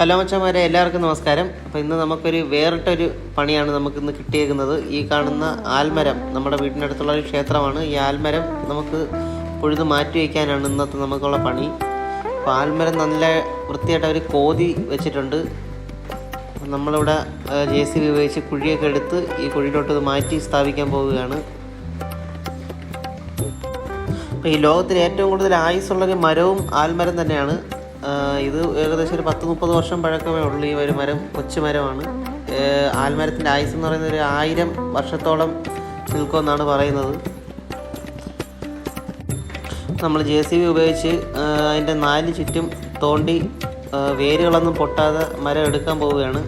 Hello മച്ചന്മാരെ എല്ലാവർക്കും നമസ്കാരം. അപ്പോൾ ഇന്ന് നമുക്കൊരു വേറിട്ടൊരു പണിയാണ് നമുക്ക് ഇന്ന് കിട്ടിയേക്കുന്നത്. ഈ കാണുന്ന ആൽമരം നമ്മുടെ വീടിനടുത്തുള്ള ഒരു ക്ഷേത്രമാണ്. ഈ ആൽമരം നമുക്ക് പൊഴുത് മാറ്റി വയ്ക്കാനാണ് ഇന്നത്തെ നമുക്കുള്ള പണി. അപ്പോൾ ആൽമരം നല്ല വൃത്തിയായിട്ട് അവർ കോതി വെച്ചിട്ടുണ്ട്. നമ്മളിവിടെ ജെ സി ബി ഉപയോഗിച്ച് കുഴിയൊക്കെ എടുത്ത് ഈ കുഴിയിലോട്ട് ഇത് മാറ്റി സ്ഥാപിക്കാൻ പോവുകയാണ്. അപ്പോൾ ഈ ലോകത്തിൽ ഏറ്റവും കൂടുതൽ ആയുസ്സുള്ളൊരു മരവും ആൽമരം തന്നെയാണ്. ഇത് ഏകദേശം ഒരു പത്ത് മുപ്പത് വർഷം പഴക്കമേ ഉള്ളൂ ഈ ഒരു മരം കൊച്ചു മരമാണ്. ആൽമരത്തിന്റെ ആയുസ് എന്ന് പറയുന്നത് ഒരു ആയിരം വർഷത്തോളം നിൽക്കുമെന്നാണ് പറയുന്നത്. നമ്മൾ ജെ സി ബി ഉപയോഗിച്ച് അതിന്റെ നാല് ചുറ്റും തോണ്ടി വേരുകളൊന്നും പൊട്ടാതെ മരം എടുക്കാൻ പോവുകയാണ്.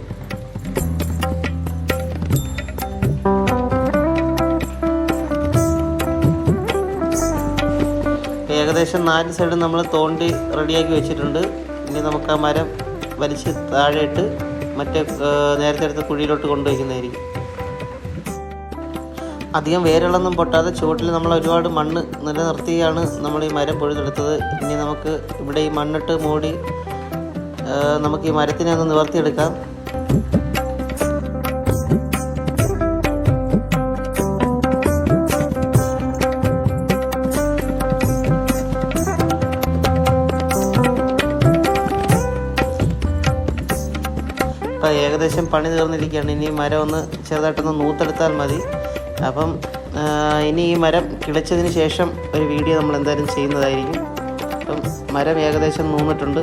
ഏകദേശം നാല് സൈഡ് നമ്മൾ തോണ്ടി റെഡിയാക്കി വെച്ചിട്ടുണ്ട്. ഇനി നമുക്ക് ആ മരം വലിച്ച് താഴെയിട്ട് മറ്റേ നേരത്തെ എടുത്ത കുഴിയിലോട്ട് കൊണ്ടുവയ്ക്കുന്നതായിരിക്കും. അധികം വേരുകളൊന്നും പൊട്ടാതെ ചുവട്ടിൽ നമ്മൾ ഒരുപാട് മണ്ണ് നിലനിർത്തിയാണ് നമ്മൾ ഈ മരം പൊഴുതെടുത്തത്. ഇനി നമുക്ക് ഇവിടെ ഈ മണ്ണിട്ട് മൂടി നമുക്ക് ഈ മരത്തിനെ ഒന്ന് നിവർത്തിയെടുക്കാം. ഇപ്പം ഏകദേശം പണി തീർന്നിരിക്കുകയാണ്. ഇനി മരം ഒന്ന് ചെറുതായിട്ടൊന്ന് നൂത്തെടുത്താൽ മതി. അപ്പം ഇനി ഈ മരം കിളച്ചതിന് ശേഷം ഒരു വീഡിയോ നമ്മൾ എന്തായാലും ചെയ്യുന്നതായിരിക്കും. അപ്പം മരം ഏകദേശം നൂന്നിട്ടുണ്ട്.